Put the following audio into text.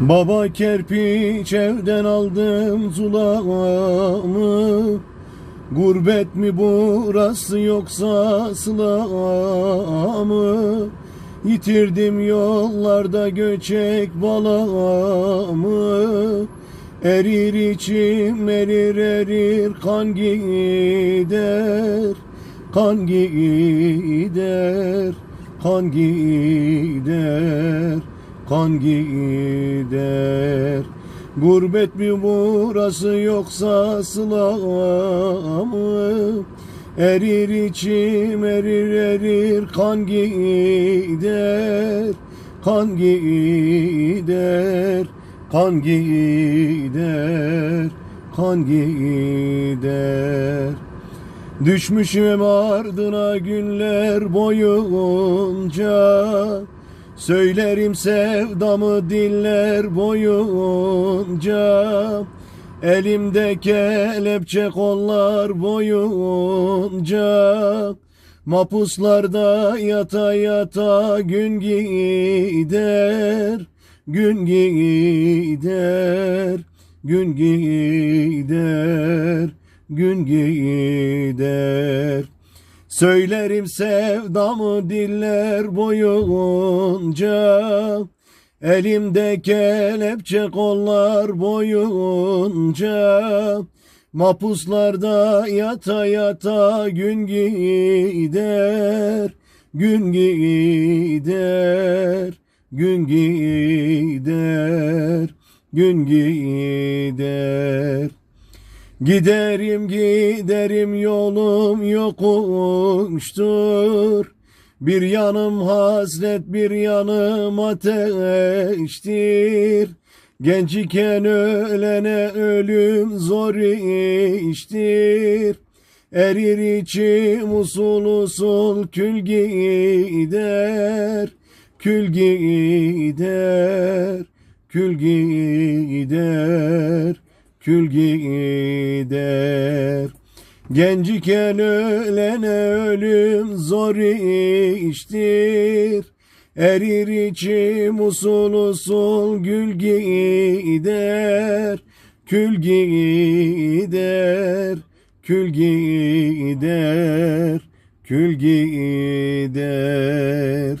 Baba kerpiç evden aldım zulamı Gurbet mi burası yoksa sıla mı? Yitirdim yollarda göçek balamı. Erir içim erir erir kan gider Kan gider Kan gider Kan gider. Gurbet mi burası yoksa sıla? Erir içim erir erir kan gider. Kan gider Kan gider Kan gider. Düşmüşüm ardına günler boyunca Söylerim sevdamı diller boyunca. Elimde kelepçe kollar boyunca. Mapuslarda yata yata gün gider Gün gider Gün gider Gün gider Söylerim sevdamı diller boyunca. Elimde kelepçe kollar boyunca. Mapuslarda yata yata gün gider Gün gider Gün gider Gün gider Giderim giderim yolum yokuştur. Bir yanım hasret bir yanım ateştir. Genç iken ölene ölüm zor iştir. Erir içim usul usul kül gider Kül gider Kül gider Kül gider. Genç iken ölene ölüm zor iştir. Erir içim usul usul gül gider. Kül gider Kül gider Kül gider